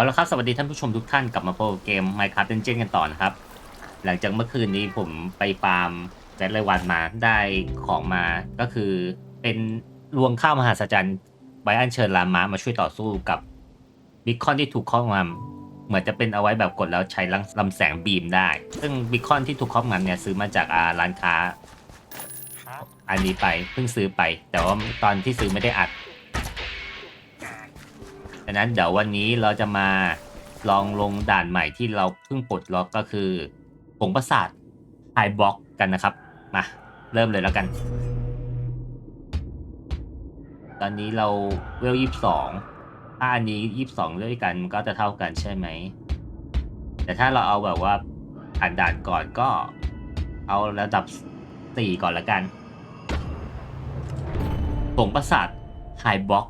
เอาละครับ สวัสดีท่านผู้ชมทุกท่านกลับมาโปรเกม Minecraft Dungeon กันต่อนะครับ หลังจากเมื่อคืนนี้ผมไปฟาร์มแซดไรวันมาได้ของมาก็คือเป็นรวงข้าวมหาศจรรย์ไบอันเชิญลามามาช่วยต่อสู้กับบิคคอนที่ถูกครอบงำเหมือนจะเป็นเอาไว้แบบกดแล้วใช้ลำแสงบีมได้ ซึ่งบิคคอนที่ถูกครอบงำเนี่ยซื้อมาจากอาร้านค้า อันนี้ไปเพิ่งซื้อไป แต่ว่าตอนที่ซื้อไม่ได้อัด ดังนั้นเดี๋ยววันนี้เราจะมาลองลงด่านใหม่ที่เราเพิ่งปลดล็อกก็คือผงประสาทไฮบล็อกกันนะครับ มา เริ่มเลยแล้วกัน ตอนนี้เราเวลยี่สิบสองถ้าอันนี้ยี่สิบสองด้วยกันมันก็จะเท่ากันใช่ไหม แต่ถ้าเราเอาแบบว่าผ่านด่านก่อนก็เอาระดับสี่ก่อนละกันผงประสาทไฮบล็อก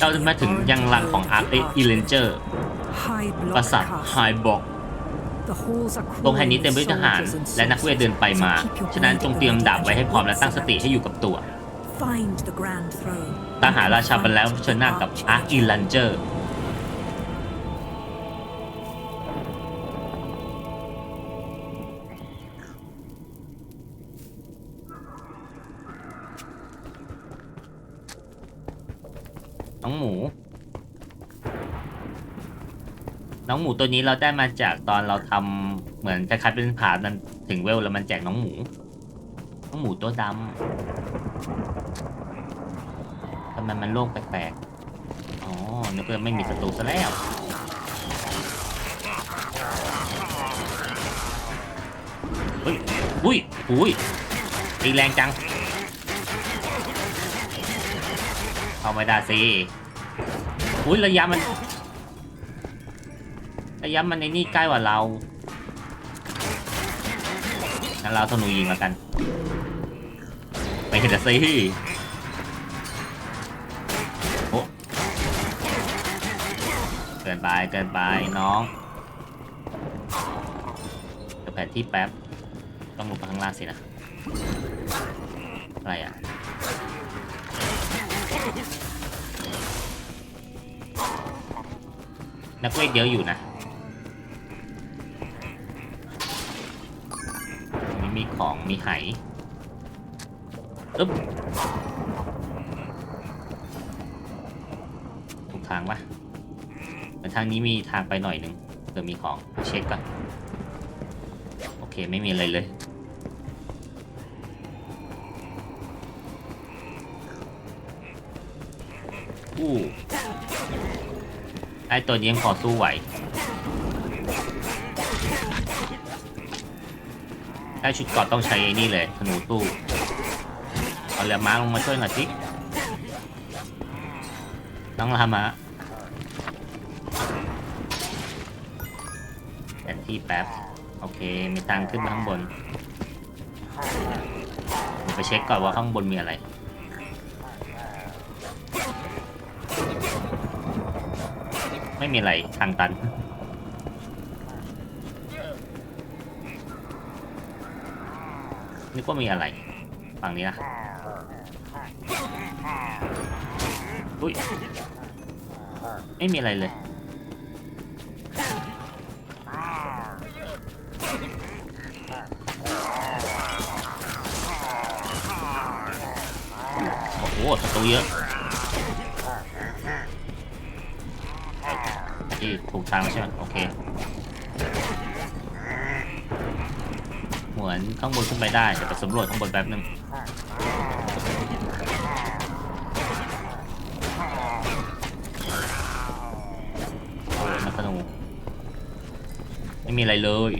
เราจะมาถึงยังรังของอาร์เอีเลนเจอร์ High ปราสาท block ไฮบล็อก The halls are ตรงแห่งนี้เต็มไปด้วยทหารและนักเวทเดินไปมา ฉะนั้นจงเตรียมดาบไว้ให้พร้อมและตั้งสติให้อยู่กับตัว Find the grand throne. ตามหาราชาไปแล้วเผชิญหน้ากับอาร์อีเลนเจอร์ น้องหมูตัวนี้เราได้มาจากตอนเราทำเหมือนคล้ายๆเป็นผามันถึงเวลแล้วมันแจกน้องหมู น้องหมูตัวดำทำไมมันโล่งแปลกๆ อ๋อนึกว่าไม่มีศัตรูซะแล้วเฮ้ยอุ้ยอุ้ยตีแรงจังเข้าไม่ได้สิอุ้ยระยะมัน ระยะมันในนี่ใกล้กว่าเรางั้นเราธนูยิงแล้วกันไม่เห็นสิโอ้เกินไปเกินไปน้องเดี๋ยวแผนที่แป๊บ ต้องลงไปข้างล่างสินะ อะไรอะนักเวทเยอะอยู่นะ มีของมีไหอึ๊บถูกทางปะแต่ทางนี้มีทางไปหน่อยนึงเดี๋ยวมีของเช็คก่อนโอเคไม่มีอะไรเลยอู้ไอตัวนี้ยังพอสู้ไหว ได้ชุดเกอดต้องใช้ไอ้นี่เลยธนูตู้เอาเรือม้าลงมาช่วยหน่อยสิน้องลามาแผนที่แป๊บ โอเค มีทางขึ้นมาข้างบนไปเช็คก่อนว่าข้างบนมีอะไรไม่มีอะไรทางตัน นึกว่ามีอะไร ฝั่งนี้นะอุ้ยไม่มีอะไรเลย โอ้โหศัตรูเยอะที่ถูกทางแล้วใช่ไหมโอเค เหมือนข้างบนขึ้นไปได้เดี๋ยวไปสำรวจข้างบนแป๊บนึงโอ้ยนักธนูไม่มีอะไรเลย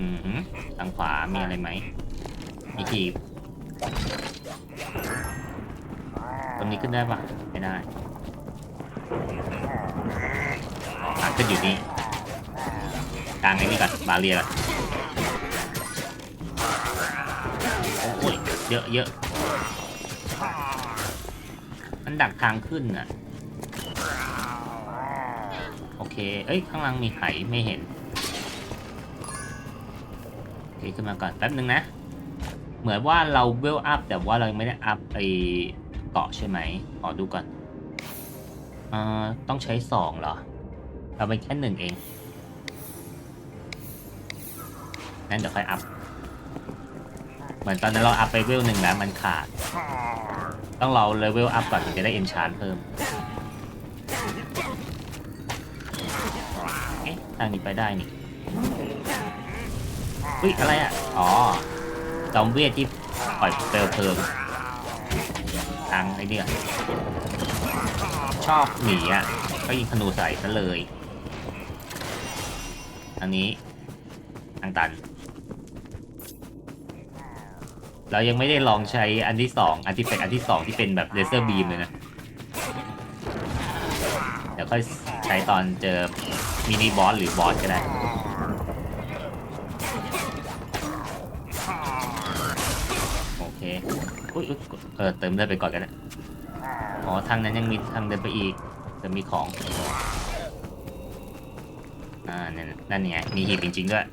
อือหือทางขวามีอะไรไหมมีทีบตรงนี้ขึ้นได้ปะไม่ได้ทางขึ้นอยู่นี่ กลางไอ้นี่ก่อนบาเรียก่อนโอ้ยเยอะเยอะมันดักทางขึ้นอะ โอเค เอ้ย ข้างล่างมีไหไม่เห็นเค ขึ้นมาก่อนแป๊บนึงนะ เหมือนว่าเราเวลอัพ แต่ว่าเรายังไม่ได้อัพไอเกาะใช่ไหม ขอดูก่อน อ่า ต้องใช้สองเหรอ เราเป็นแค่หนึ่งเอง งั้นเดี๋ยวค่อยอัพ เหมือนตอนนั้นเราอัพไปเวลหนึ่งแล้วมันขาด ต้องเรอเลเวลอัพก่อนถึงจะได้เอนชานเพิ่มเอ๊ะทางนี้ไปได้นี่อุ้ยอะไรอะ อ๋อจอมเวทที่ปล่อยเปลวเพลิงทางไอ้เนี่ยชอบหนีอะ ก็ยิงธนูใส่ซะเลย อันนี้ ทางตัน เรายังไม่ได้ลองใช้อันที่สองอันที่เป็นอันที่สองที่เป็นแบบเลเซอร์บีมเลยนะ เดี๋ยวค่อยใช้ตอนเจอมินิบอสหรือบอสก็ได้โอเคอุ้ยอุ๊ยเออเติมเลือดไปก่อนกันนะอ๋อทางนั้นยังมีทางเดินไปอีกจะมีของ อ่านั่นนั่นไงมีหีบจริงๆด้วย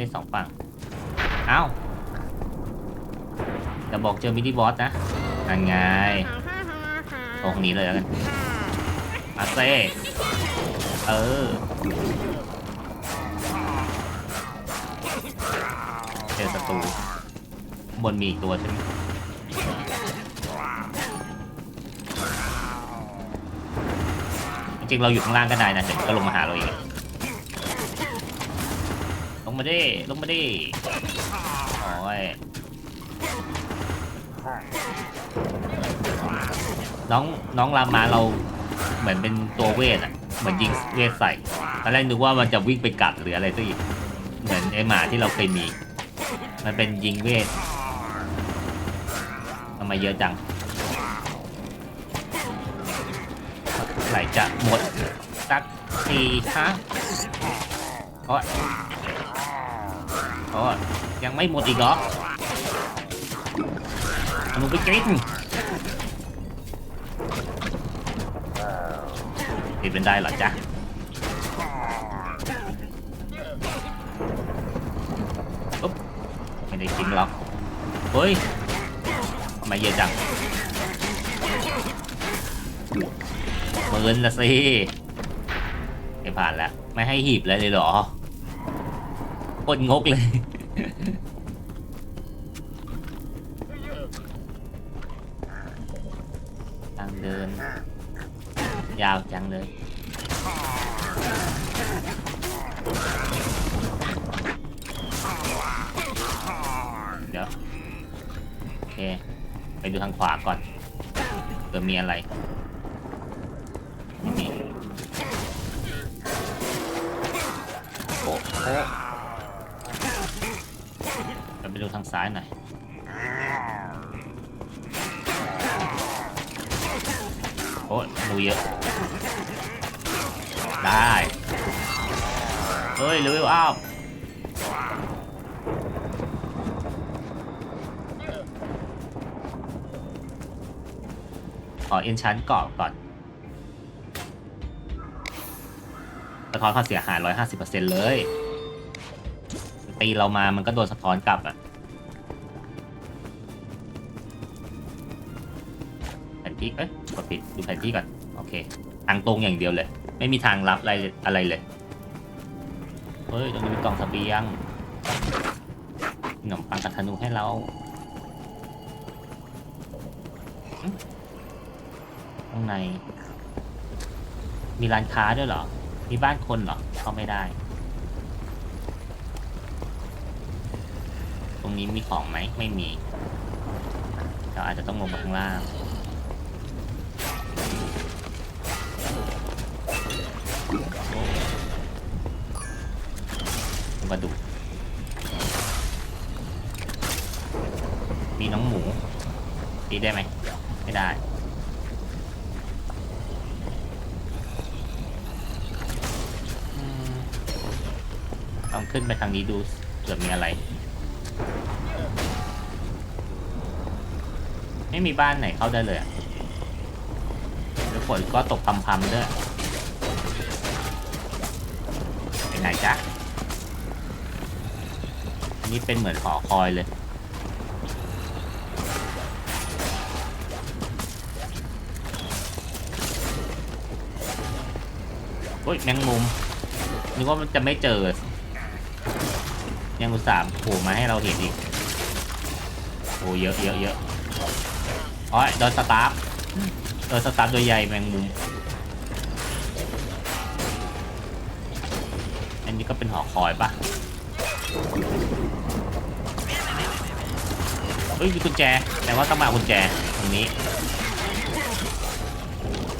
ได้สองฝั่งเอ้าจะบอกเจอมินิบอสนะนั่นไงตรงนี้เลยแล้วกันมาเซ่เออเจอศัตรูบนมีอีกตัวใช่ไหมจริงเราอยู่ข้างล่างก็ได้นะเดี๋ยวก็ลงมาหาเราเอง มาดิลงมาดิโอ้ยน้องน้องรามาเราเหมือนเป็นตัวเวทอะเหมือนยิงเวทใส่ตอนแรกนึกว่ามันจะวิ่งไปกัดหรืออะไรสักอีกเหมือนไอหมาที่เราเคยมี มันเป็นยิงเวททำไมเยอะจังไหลจะหมดสักทีฮะโอ้ย โอ้ยังไม่หมดอีกเหรอเอาหนูไปกินติดเป็นได้หรอจ๊ะปุ๊บไม่ได้จริงหรอก เฮ้ยทำไมเยอะจังหมื่นละสิไม่ผ่านแล้ว ไม่ให้หีบเลยเลยเหรอ คตรงกเลย ทางเดิน ยาวจังเลย เดี๋ยว โอเค ไปดูทางขวาก่อนเผื่อมีอะไรไม่มีโอ้โห ดูทางซ้ายหน่อยโอ้ยดูเยอะ ได้เฮ้ยเลเวลอัพขอเอนชันเกาะก่อนสะท้อนความเสียหาย 150%เลย ตีเรามามันก็โดนสะท้อนกลับอะ ที่ เอ้ย กดผิด ดูแผนที่ก่อน โอเค ทางตรงอย่างเดียวเลย ไม่มีทางลับอะไรอะไรเลย เฮ้ย ตรงนี้มีกล่องเสบียงขนมปังกับธนูให้เรา ข้างใน มีร้านค้าด้วยเหรอ มีบ้านคนเหรอ เข้าไม่ได้ ตรงนี้มีของไหม ไม่มี เราอาจจะต้องลงมาข้างล่าง มาดูมีน้องหมูตีได้ไหม ไม่ได้อืมลองขึ้นไปทางนี้ดูเผื่อมีอะไร ไม่มีบ้านไหนเข้าได้เลยอะแล้วฝนก็ตกพำๆด้วยไปไหนจ๊ะ นนี้เป็นเหมือนหอคอยเลย โอ้ยแมงมุมนึกว่ามันจะไม่เจอ ยังอุตส่าห์โผล่มาให้เราเห็นอีกโอ้เยอะเยอะเยอะโอ้ยโดนสตาร์ฟโดนสตาร์ฟตัวใหญ่แมงมุม อันนี้ก็เป็นหอคอยปะ เฮ้ยมีกุญแจ แต่ว่าต้องมากุญแจตรงนี้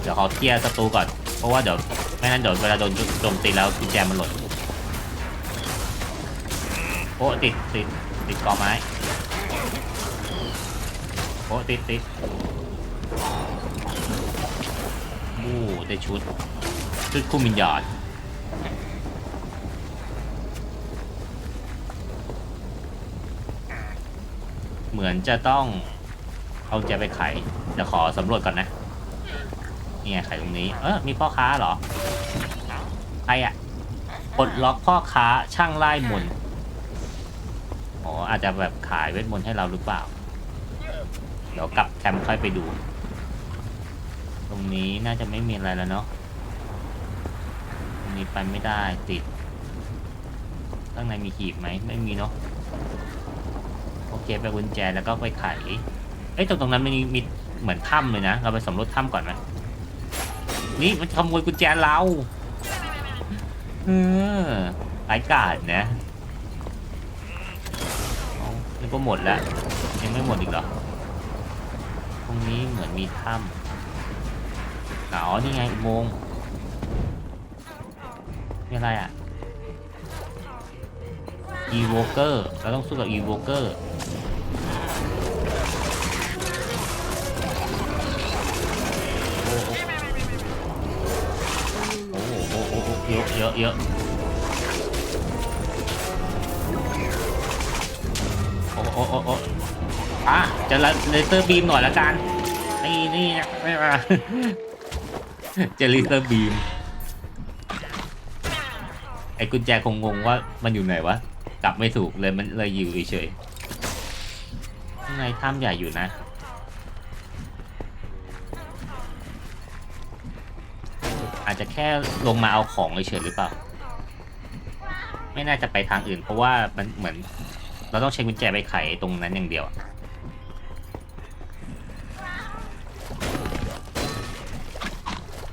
เดี๋ยวขอเคลียร์ศัตรูก่อน เพราะว่าเดี๋ยวไม่นั้นเดี๋ยวเวลาโดนโจมตีแล้วกุญแจมันหล่นโอ้ติดติดติดกอไม้โอ้ติดติดบู้ได้ชุด ชุดคู่มินยอด เหมือนจะต้องเอาแจไปไขเดี๋ยวขอสำรวจก่อนนะนี่ไงไขตรงนี้ เออมีพ่อค้าเหรอใครอะปลดล็อกพ่อค้าช่างไล่มนต์อ๋ออาจจะแบบขายเวทมนต์ให้เราหรือเปล่า เดี๋ยวกลับแคมป์ค่อยไปดู ตรงนี้น่าจะไม่มีอะไรแล้วเนาะตรงนี้ไปไม่ได้ติดข้างในมีหีบไหมไม่มีเนาะ เคไปกุญแจแล้วก็ไปไขเอ้ยตรงตรงนั้นมันมีมีเหมือนถ้ำเลยนะ เราไปสำรวจถ้ำก่อนไหมนี่มันขโมยกุญแจเราเออไร้กาดนะเอานี่ก็หมดแล้ว ยังไม่หมดอีกเหรอ ตรงนี้เหมือนมีถ้ำอ๋อนี่ไงอุโมงค์นี่อะไรอะ Evoker เราต้องสู้กับ Evoker โเยอะเยอะเยอะโอ้โหโอ้โอ้โอะจะเลเซอร์บีมหน่อยละกัน นี่นี่ไม่มาจะเลเซอร์บีม ไอ้กุญแจคงงงว่ามันอยู่ไหนวะ กลับไม่ถูกเลยมันเลยอยู่เฉยๆข้างในถ้ำใหญ่อยู่นะ จจะแค่ลงมาเอาของเฉยๆหรือเปล่า ไม่น่าจะไปทางอื่น เพราะว่ามันเหมือน เราต้องใช้กุญแจไปไขตรงนั้นอย่างเดียวอะ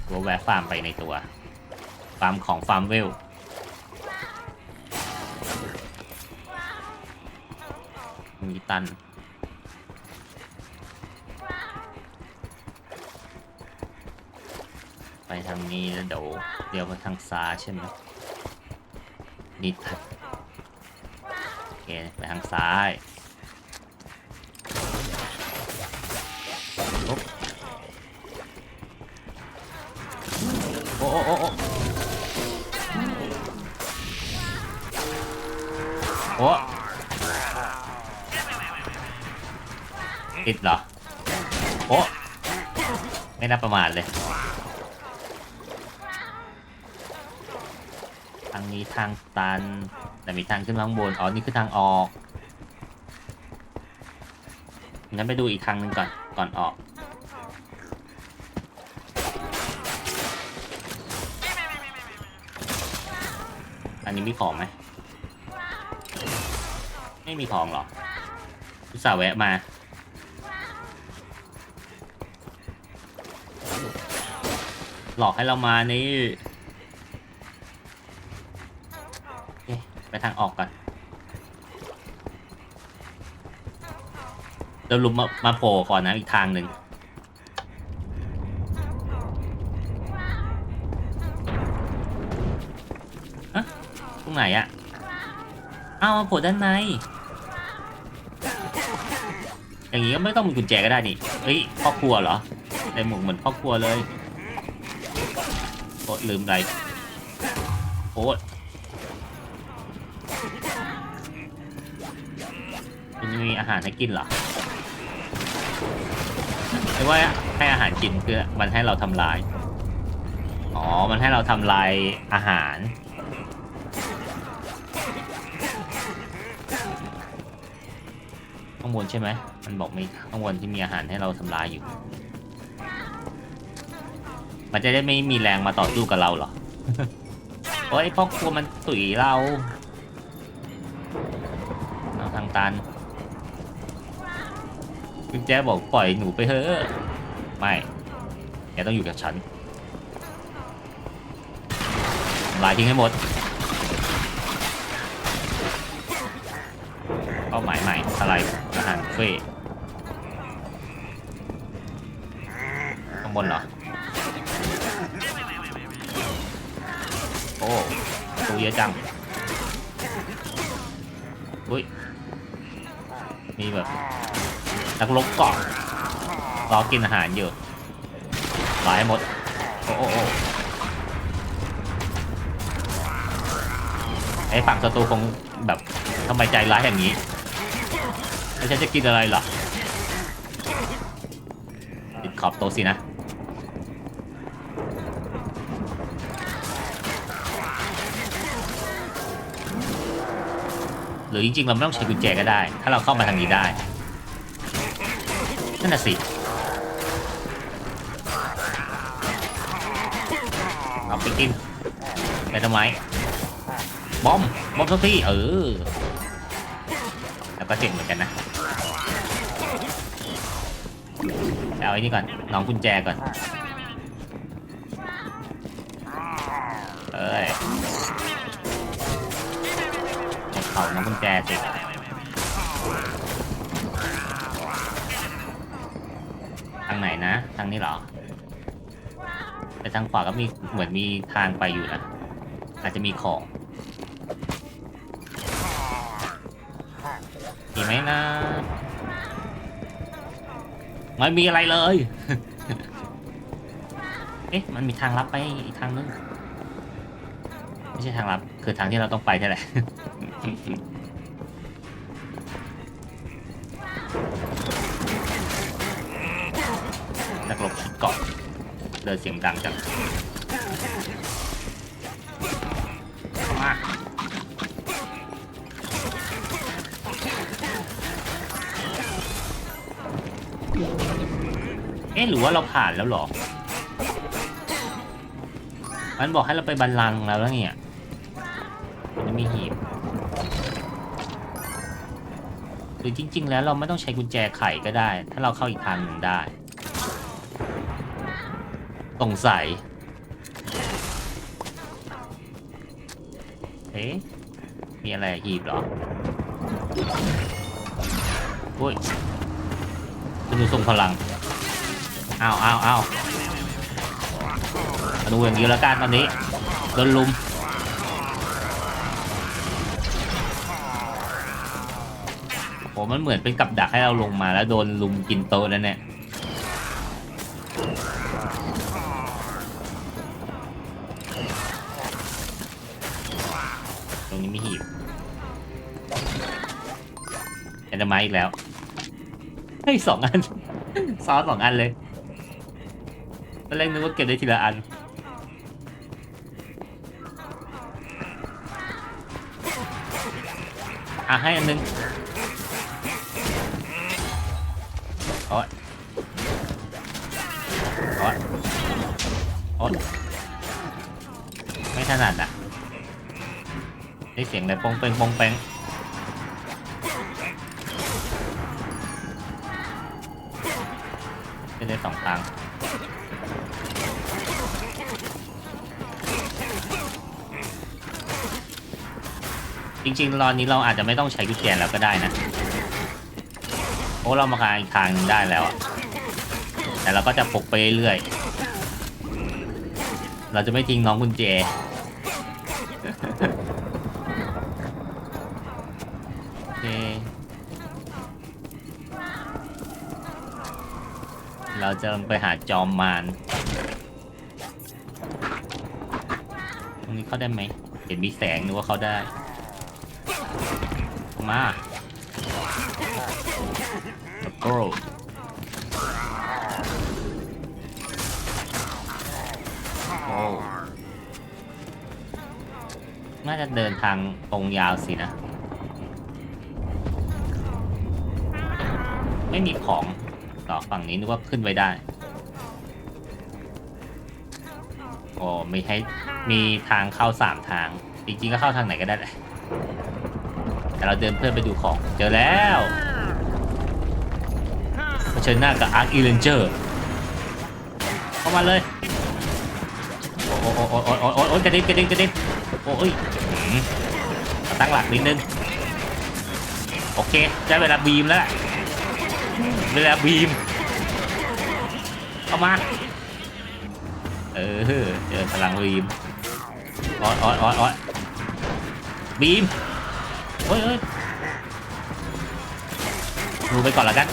ตัวแวะฟาร์มไปในตัว ฟาร์มของฟาร์มเวลมีตัน ไปทาง นี้แล้วเดี๋ยวเดี๋ยวมาทางซ้ายใช่ไหมนี่ทัดโอเคไปทางซ้ายโอ๊ะโอ้โอ้โอ้โอ้โอ้ติดเหรอ โอ้ไม่น่าประมาทเลยางนี้ทางตัน แต่มีทางขึ้นมาข้างบน อ๋อ นี่คือทางออก งั้นไปดูอีกทางหนึ่งก่อน ก่อนออก อันนี้มีของไหม ไม่มีของหรออุสาห์แวะมาหลอกให้เรามานี่ โอเคไป ทางออกก่อนเดี๋ยวลุมมามาโผล่ก่อนนะอีกทางหนึ่งอะตรงไหนอะเอ้ามาโผล่ด้านใน อย่างงี้ก็ไม่ต้องมีกุญแจก็ได้นี่เฮ้ยพ่อครัวเหรอใส่หมวกเหมือนพ่อครัวเลยโอ้ลืมอะไรโอ้ มีอาหารให้กินเหรอหรือว่าให้อาหารกินคือมันให้เราทำลาย อ๋อ มันให้เราทำลายอาหารข้างบนใช่ไหม มันบอกมีข้างบนที่มีอาหารให้เราทำลายอยู่ มันจะได้ไม่มีแรงมาต่อสู้กับเราเหรอโอ้ยพ่อครัวมันตุ๋ยเรา เอาทางตัน คุณแจ๊บอกปล่อยหนูไปเถอะไม่แกต้องอยู่กับฉันลายทิ้งให้หมดเป้าหมายใหม่อะไรอาหารเฟ่ข้างบนเหรอ โอ้ตัวเยอะจังอุ้ยมีแบบ นักลบเกาะรอกินอาหารอยู่รอให้หมด โอ้โอ้ไอ้ฝั่งศัตรูคงแบบทำไมใจร้ายอย่างนี้แล้วฉันจะกินอะไรหรอติดขอบโตสินะหรือจริงๆเราไม่ต้องใช้กุญแจก็ได้ ถ้าเราเข้ามาทางนี้ได้ นั่นน่ะสิเอาไปกินไปทำไมบอมบอมทุกที่เออแล้วก็เจ๋งเหมือนกันนะเอาไอ้นี่ก่อนน้องกุญแจก่อนเอ้ยเขาน้องกุญแจสิางนี้เหรอแต่ทางขวาก็มีเหมือนมีทางไปอยู่นะ อาจจะมีของมีไหมนะ ไม่มีอะไรเลย เอ๊ะ มันมีทางลับไปอีกทางนึง ไม่ใช่ทางลับ คือทางที่เราต้องไปใช่แหล เดินเสียงดังจังมาเอ๊ะหรือว่าเราผ่านแล้วหรอ มันบอกให้เราไปบันลังแล้วแล้วเนี่ยมันมีหีบหรือจริง ๆ แล้วเราไม่ต้องใช้กุญแจไขก็ได้ ถ้าเราเข้าอีกทางหนึ่งได้ สงสัย เอ๊ะ มีอะไรหีบเหรอโอ้ยคุณดูทรงพลัง อ้าวอ้าวอ้าวดูอย่างนี้แล้วกันตอนนี้ โดนลุม โห มันเหมือนเป็นกับดักให้เราลงมาแล้วโดนลุมกินโตแล้วเนี่ย มาอีกแล้วเฮ้สองอัน ซ้อนสองอันเลยตอนแรกนึกว่าเก็บได้ทีละอัน อะให้อันหนึงโอ๊ยโอ๊ยโอ๊ยไม่ถนัดอะได้เสียงอะไรปองเปงปองเปง สองทางจริงๆตอนนี้เราอาจจะไม่ต้องใช้กุญแจแล้วก็ได้นะเพราะเรามาการอีกทางหนึงได้แล้วอะแต่เราก็จะพกไปเรื่อยๆ เราจะไม่ทิ้งน้องกุญแจ โอเค เราจะไปหาจอมมารตรงนี้เข้าได้ไหม เห็นมีแสงนึกว่าเขาได้ มาโกรโอ้น่าจะเดินทางตรงยาวสินะ ไม่มีของ ฝั่งนี้นึกว่าขึ้นไว้ได้ โอ้มีให้มีทางเข้าสามทาง จริงๆก็เข้าทางไหนก็ได้แหละแต่เราเดินเพื่อไปดูของ เจอแล้วเผชิญหน้ากับอาร์คอีเลนเจอร์เข้ามาเลย โอ้โอ้โอ้โอ้โอ้โอ้โอ้กระดิ่งกระดิ่งกระดิ่งโอ้ยตั้งหลักนิดนึง โอเคได้เวลาบีมแล้วเวลาบีมามา เออเจอพลังบีมออดออดออดออดบีมเฮ้ยเฮ้ยดูไปก่อนละกัน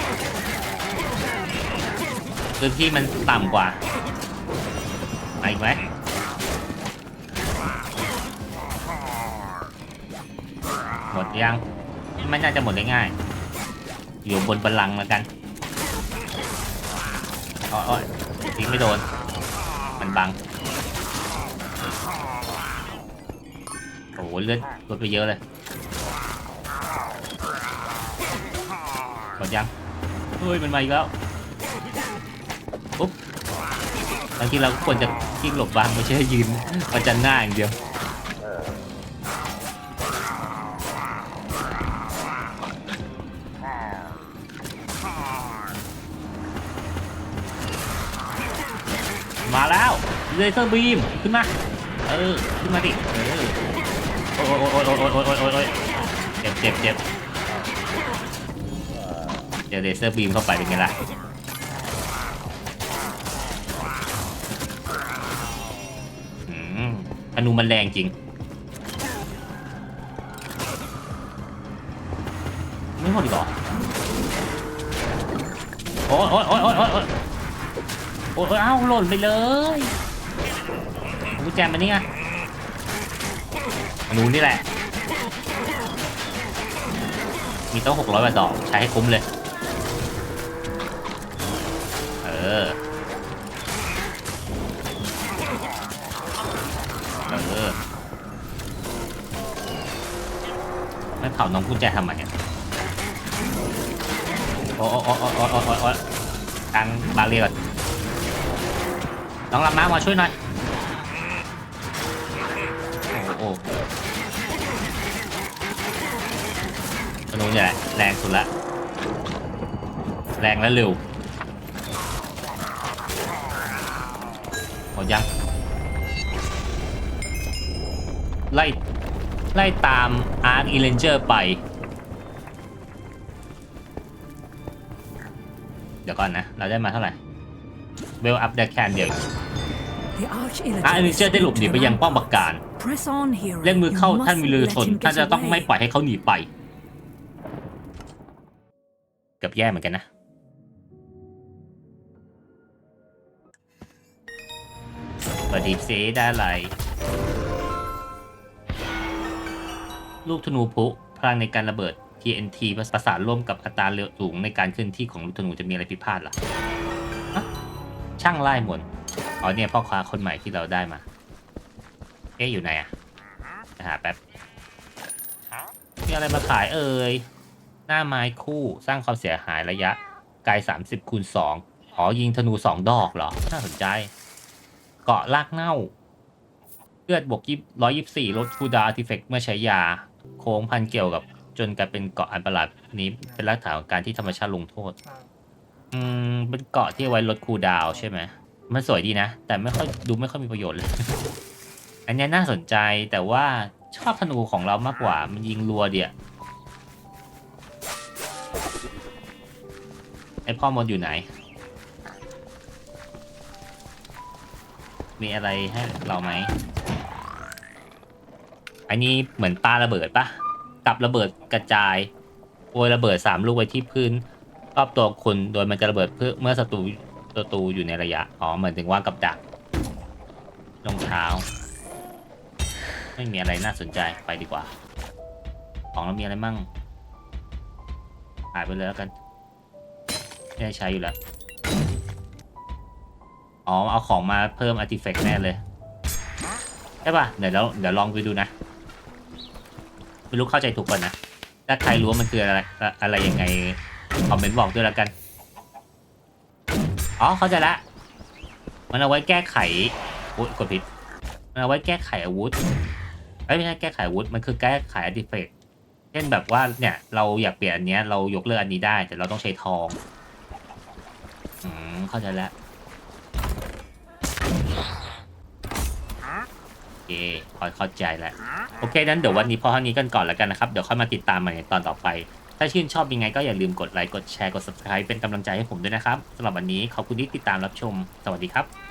พื้นที่มันต่ำกว่ามาอีกไหมหมดยังไม่น่าจะหมดได้ง่าย อยู่บนบัลลังก์แล้วกัน อ๋ออ๋อทิ้งไม่โดน มันบัง โอ้โหเลือดลดไปเยอะเลยหมดยังเฮ้ย มันมาอีกแล้วปุ๊บบางทีเราก็ควรจะทิ้งหลบบ้างไม่ใช่ยืนประจันหน้าอย่างเดียว เลเซอร์บีมขึ้นมา เออ ขึ้นมาดิ เออ โอ้ยโอ้ยโอ้ยโอ้ยโอ้ยโอ้ยโอ้ยเจ็บเจ็บเจ็บเดี๋ยวเลเซอร์บีมเข้าไปเป็นไงล่ะอนุมันแรงจริง ไม่พอดีกเหรอโอ้ยโอ้ยโอ้ยโอ้ยโอ้ยโอ้ยอ้าหล่นไปเลย แจมอันนี่ไงนู้นนี่แหละ มีต้องหกร้อยบาทดอกใช้ให้คุ้มเลย เออ เออ ไม่เผาน้องกุญแจทำไมเนี่ยโอ้โอ้โอ้โอ้โอ้โอ้ตังบาเรียก่อนน้องลำน้ามาช่วยหน่อย อ้โอ้ธนูเนี่ยแหละแรงสุดละ แรงและเร็วหมดยัง ไล่ ไล่ตามอาร์คอีเลนเจอร์ไป เดี๋ยวก่อนนะ เราได้มาเท่าไหร่ เวลอัพได้แค่อันเดียว The Arch อาร์คอีเลนเจอร์ได้หลบหนีไปยังป้อมปราการ Press on, hero. เร่งมือเข้า You ท่านมีเรือ mustn't ชน let him ท่าน get จะต้อง away. ไม่ปล่อยให้เขาหนีไปเกือบแย่เหมือนกันนะสวัสดีเซได้อะไรลูกธนูพลุพลังในการระเบิด TNT ประสานร่วมกับอัตราเร็วสูงในการเคลื่อนที่ของลูกธนูจะมีอะไรผิดพลาดเหรอฮะช่างไล่หมดอ๋อเนี่ยพ่อค้าคนใหม่ที่เราได้มา เอ๊ะอยู่ไหนอะไปหาแป๊บมีอะไรมาขายเอ่ย หน้าไม้คู่สร้างความเสียหายระยะไกล30คูณ2อ๋อยิงธนู2ดอกเหรอ น่าสนใจ เกาะลากเน่า เลือดบวกยี่ร้อยยี่สี่ลดคูดาอาร์ติเฟกเมื่อใช้ยา โค้งพันเกี่ยวกับ จนกลายเป็นเกาะอันประหลาดนี้เป็นลักษณะของการที่ธรรมชาติลงโทษ อืม เป็นเกาะที่ไว้ลดคูดาวใช่ไหม มันสวยดีนะ แต่ไม่ค่อยดูไม่ค่อยมีประโยชน์เลย อันนี้น่าสนใจแต่ว่าชอบธนูของเรามากกว่ามันยิงรัวเดียไอพ่อมดอยู่ไหน มีอะไรให้เราไหม อันนี้เหมือนปลาระเบิดปะกับระเบิดกระจายโวยระเบิดสามลูกไว้ที่พื้นรอบตัวคุณโดยมันจะระเบิดเพื่อเมื่อศัตรูศัตรูอยู่ในระยะ อ๋อเหมือนถึงว่ากับดักรองเท้า ไม่มีอะไรน่าสนใจไปดีกว่า ของเรามีอะไรมั่งขายไปเลยแล้วกันไม่ได้ใช้อยู่แล้วอ๋อเอาของมาเพิ่มอาร์ติแฟกต์แน่เลยใช่ป่ะเดี๋ยวเราเดี๋ยวลองไปดูนะไม่รู้เข้าใจถูกก่อนะถ้าใครรู้ว่ามันคืออะไรอะไรยังไงคอมเมนต์บอกด้วยแล้วกันอ๋อเข้าใจละมันเอาไว้แก้ไขอุ๊ยกดผิดมันเอาไว้แก้ไขอาวุธ ไม่ใช่แก้ไขวุธมันคือแก้ไขอาร์ติแฟกต์เช่นแบบว่าเนี่ยเราอยากเปลี่ยนอันเนี้ยเรายกเลิกอันนี้ได้ แต่เราต้องใช้ทอง อืมเข้าใจแล้วโอเคพอเข้าใจแล้วโอเคนั้นเดี๋ยววันนี้พอเท่านี้กันก่อนแล้วกันนะครับ เดี๋ยวค่อยมาติดตามใหม่ในตอนต่อไป ถ้าชื่นชอบยังไงก็อย่าลืมกดไลค์กดแชร์กด subscribe เป็นกำลังใจให้ผมด้วยนะครับสำหรับวันนี้ขอบคุณที่ติดตามรับชม สวัสดีครับ